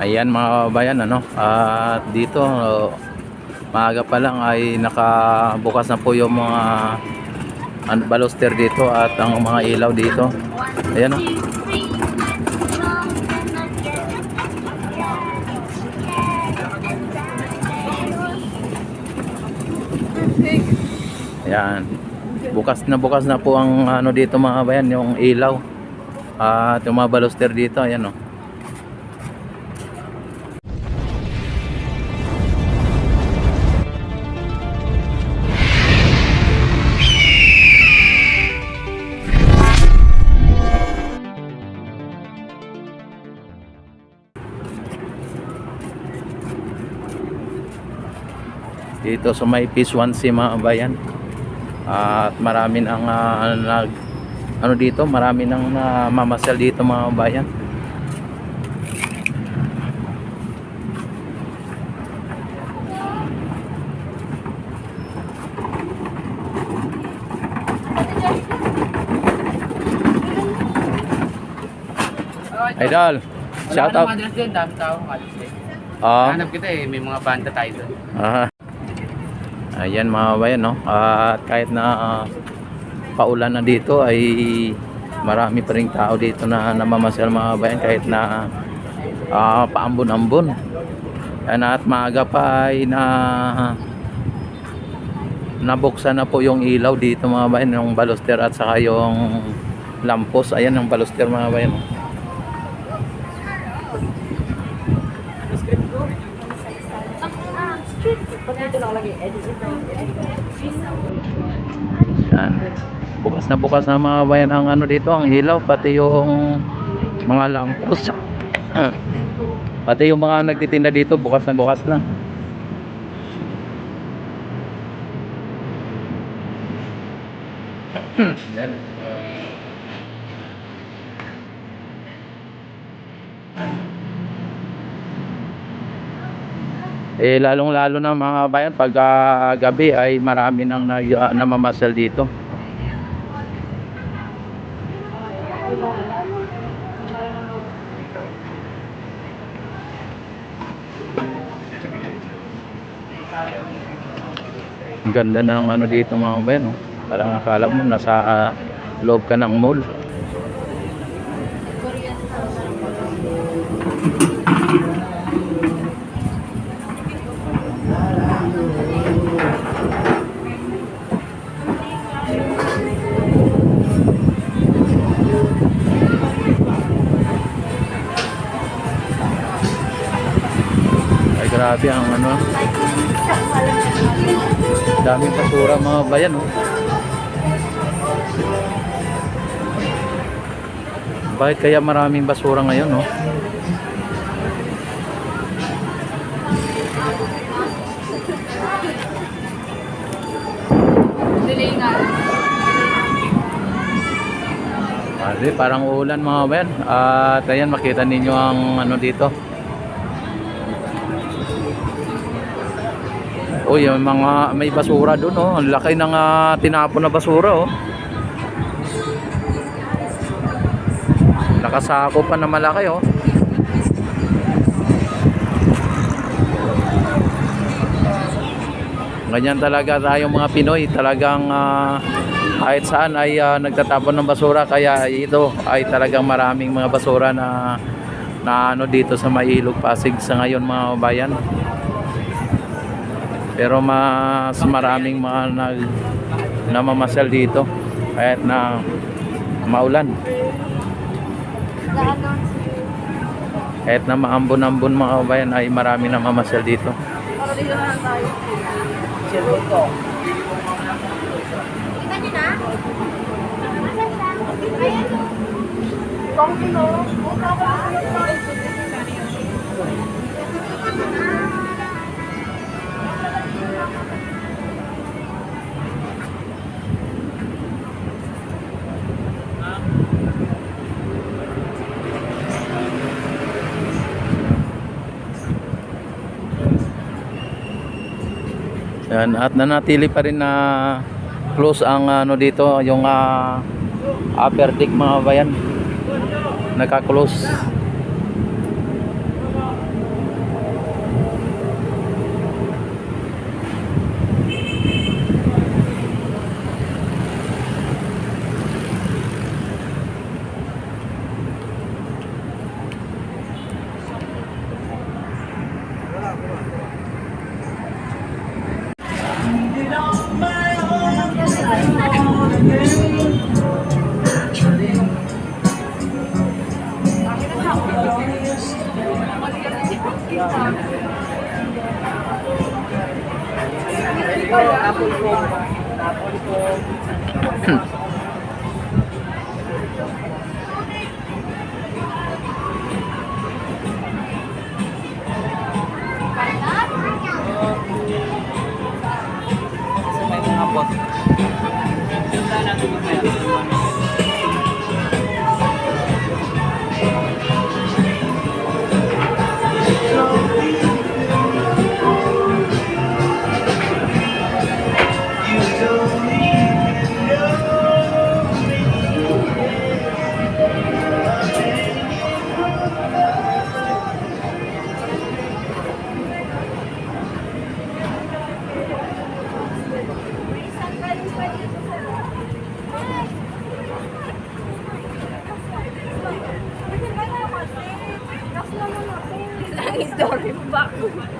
Ayan mga kabayan ano. At dito maaga pa lang ay nakabukas na po yung mga ano, baluster dito at ang mga ilaw dito. Ayan oh. Ayan. Bukas na bukas na po ang ano dito mga kabayan, yung ilaw. At yung mga baluster dito, ayan oh. Dito sa may Peace 1C mga kabayan at marami nang ah, nag ano dito marami nang namamasal dito mga kabayan Idol shout out Wala din, dami tao. Eh. Ah, Hanap kita eh, may mga banda tayo doon. Ah. Ayan mga kabayan, no? At kahit na ah, paulan na dito ay marami pa rin tao dito na namamasyal mga kabayan kahit na ah, paambon-ambon. Yan at maaga pa ay na nabuksan na po yung ilaw dito mga kabayan, yung baluster at saka yung lampos. Ayan yung baluster mga kabayan. no? Yan. Bukas na bukas na mga bayan ang ano dito, ang ilaw, pati yung mga lampos. pati yung mga nagtitinda dito, bukas na bukas na. Yan. Eh lalong lalo na mga bayan pag ah, gabi ay marami nang na, ah, namamasal dito. Ang ganda ng ano dito mga bayan. Oh. Parang akala mo nasa ah, loob ka ng mall. grabe ang ano. Daming basura mga bayan oh. Bakit kaya maraming basura ngayon oh? Delay nga. Parang ulan mga bayan. At ayan makita ninyo ang ano dito. Uy, yung mga may basura doon oh. Ang laki ng ah, tinapon na basura oh. Nakasako pa na malaki oh. Ganyan talaga tayong mga Pinoy, talagang ah, kahit saan ay ah, nagtatapon ng basura kaya ito ay talagang maraming mga basura na na ano dito sa Mailog Pasig sa ngayon mga bayan. Pero mas maraming mga nag namamasyal dito kahit na maulan. Kahit na maambon-ambon mga bayan ay marami namamasyal dito. Para dito Yan, at nanatili pa rin na close ang ano dito, yung ah, upper deck mga bayan. Naka-close. Sa may mga pot. Punta natin mamaya. Ang story mo ba?